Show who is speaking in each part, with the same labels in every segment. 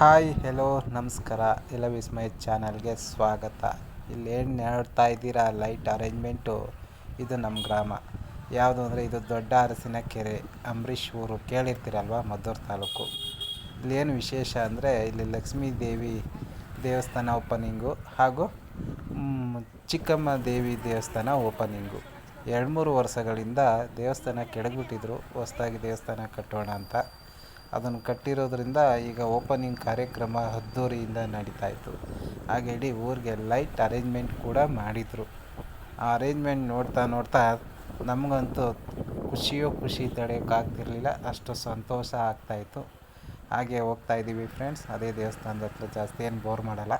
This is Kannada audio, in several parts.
Speaker 1: ಹಾಯ್ ಹೆಲೋ ನಮಸ್ಕಾರ. ಎಲ್ಲ ವಿಸ್ಮಯ ಚಾನಲ್ಗೆ ಸ್ವಾಗತ. ಇಲ್ಲಿ ಏನು ನೋಡ್ತಾ ಇದ್ದೀರಾ? Light arrangement. ಇದು ನಮ್ಮ ಗ್ರಾಮ. ಯಾವುದು ಅಂದರೆ ಇದು ದೊಡ್ಡ ಅರಸಿನ ಕೆರೆ. ಅಂಬರೀಷ್ ಊರು. ಕೇಳಿರ್ತೀರಲ್ವ? ಮದ್ದೂರು ತಾಲೂಕು. ಇಲ್ಲಿ ಏನು ವಿಶೇಷ ಅಂದರೆ ಇಲ್ಲಿ ಲಕ್ಷ್ಮೀ ದೇವಿ ದೇವಸ್ಥಾನ ಓಪನಿಂಗು ಹಾಗೂ ಚಿಕ್ಕಮ್ಮ ದೇವಿ ದೇವಸ್ಥಾನ ಓಪನಿಂಗು. ಎರಡು ಮೂರು ವರ್ಷಗಳಿಂದ ದೇವಸ್ಥಾನ ಕೆಡಗಿಬಿಟ್ಟಿದ್ರು. ಹೊಸ್ದಾಗಿ ದೇವಸ್ಥಾನ ಕಟ್ಟೋಣ ಅಂತ. ಅದನ್ನು ಕಟ್ಟಿರೋದ್ರಿಂದ ಈಗ ಓಪನಿಂಗ್ ಕಾರ್ಯಕ್ರಮ ಅದ್ದೂರಿಯಿಂದ ನಡೀತಾ ಇತ್ತು. ಹಾಗೆ ಇಡೀ ಊರಿಗೆ ಲೈಟ್ ಅರೇಂಜ್ಮೆಂಟ್ ಕೂಡ ಮಾಡಿದರು. ಆ ಅರೇಂಜ್ಮೆಂಟ್ ನೋಡ್ತಾ ನೋಡ್ತಾ ನಮಗಂತೂ ಖುಷಿಯೋ ಖುಷಿ ತಡೆಯೋಕ್ಕಾಗ್ತಿರಲಿಲ್ಲ ಅಷ್ಟು ಸಂತೋಷ ಆಗ್ತಾಯಿತ್ತು ಹಾಗೆ ಹೋಗ್ತಾ ಇದ್ದೀವಿ ಫ್ರೆಂಡ್ಸ್ ಅದೇ ದೇವಸ್ಥಾನದ ಹತ್ರ ಜಾಸ್ತಿ ಏನು ಬೋರ್ ಮಾಡಲ್ಲ.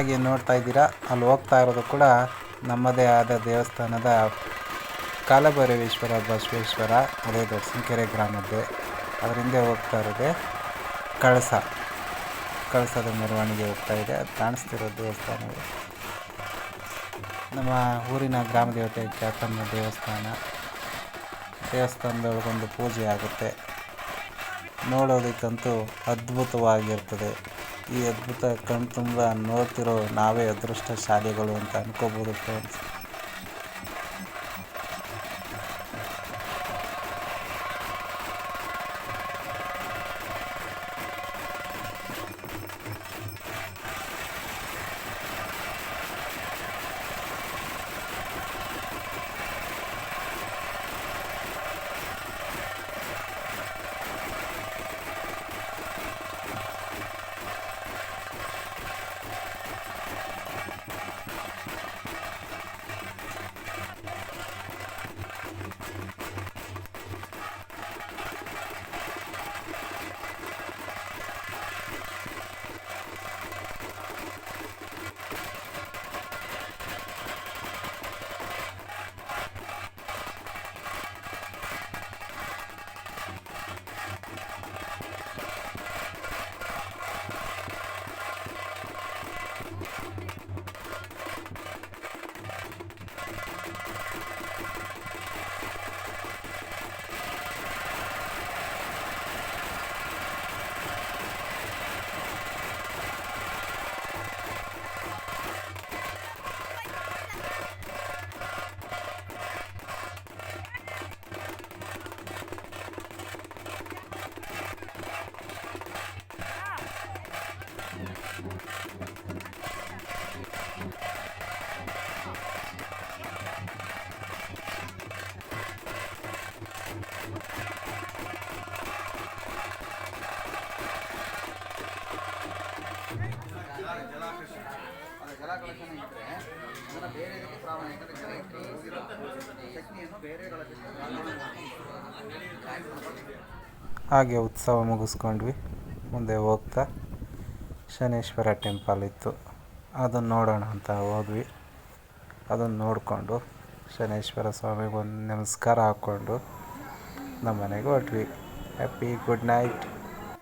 Speaker 1: ಹಾಗೆ ನೋಡ್ತಾ ಇದ್ದೀರಾ, ಅಲ್ಲಿ ಹೋಗ್ತಾ ಇರೋದು ಕೂಡ ನಮ್ಮದೇ ಆದ ದೇವಸ್ಥಾನದ ಕಾಲಭೈರವೇಶ್ವರ ಬಸವೇಶ್ವರ ಅದೇ ಕೆರೆ ಗ್ರಾಮದ್ದೇ. ಅದ್ರ ಹಿಂದೆ ಹೋಗ್ತಾ ಇರೋದೆ ಕಳಸ. ಕಳಸದ ಮೆರವಣಿಗೆ ಹೋಗ್ತಾ ಇದೆ, ಅದು ಕಾಣಿಸ್ತಿರೋ ದೇವಸ್ಥಾನಗಳು ನಮ್ಮ ಊರಿನ ಗ್ರಾಮ ದೇವತೆ ಖ್ಯಾತಮ್ಮ ದೇವಸ್ಥಾನ. ದೇವಸ್ಥಾನದೊಳಗೊಂದು ಪೂಜೆ ಆಗುತ್ತೆ. ನೋಡೋದಕ್ಕಂತೂ ಅದ್ಭುತವಾಗಿರ್ತದೆ. ಈ ಅದ್ಭುತ ಕಣ್ತುಂಬ ನೋಡ್ತಿರೋ ನಾವೇ ಅದೃಷ್ಟಶಾಲಿಗಳು ಅಂತ ಅನ್ಕೋಬೋದು ಫ್ರೆಂಡ್ಸ್ ಹಾಗೆ ಉತ್ಸವ ಮುಗಿಸ್ಕೊಂಡ್ವಿ. ಮುಂದೆ ಹೋಗ್ತಾ ಶನೇಶ್ವರ ಟೆಂಪಲ್ ಇತ್ತು. ಅದನ್ನು ನೋಡೋಣ ಅಂತ ಹೋದ್ವಿ. ಅದನ್ನು ನೋಡಿಕೊಂಡು ಶನೇಶ್ವರ ಸ್ವಾಮಿಗೆ ಒಂದು ನಮಸ್ಕಾರ ಹಾಕ್ಕೊಂಡು ನಮ್ಮ ಮನೆಗೆ ಹೊಟ್ವಿ ಹ್ಯಾಪಿ ಗುಡ್ ನೈಟ್